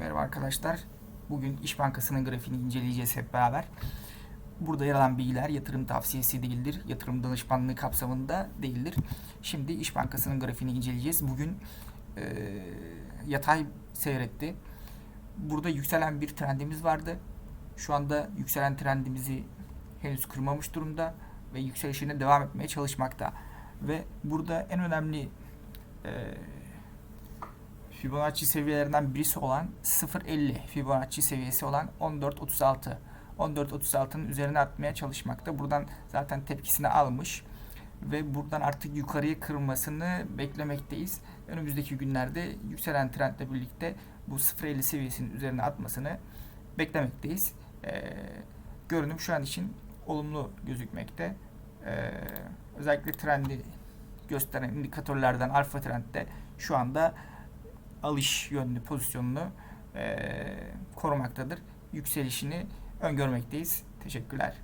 Merhaba arkadaşlar. Bugün İş Bankası'nın grafiğini inceleyeceğiz hep beraber. Burada yer alan bilgiler yatırım tavsiyesi değildir. Yatırım danışmanlığı kapsamında değildir. Şimdi İş Bankası'nın grafiğini inceleyeceğiz. Bugün e, yatay seyretti. Burada yükselen bir trendimiz vardı. Şu anda yükselen trendimizi henüz kırmamış durumda ve yükselişine devam etmeye çalışmakta. Ve burada en önemli e, Fibonacci seviyelerinden birisi olan 0.50 Fibonacci seviyesi olan 14.36 14.36'nın üzerine atmaya çalışmakta. Buradan zaten tepkisini almış ve buradan artık yukarıya kırılmasını beklemekteyiz. Önümüzdeki günlerde yükselen trendle birlikte bu 0.50 seviyesinin üzerine atmasını beklemekteyiz. Ee, görünüm şu an için olumlu gözükmekte. Ee, özellikle trendi gösteren indikatörlerden alfa trendde şu anda alış yönlü pozisyonunu eee, korumaktadır. Yükselişini öngörmekteyiz. Teşekkürler.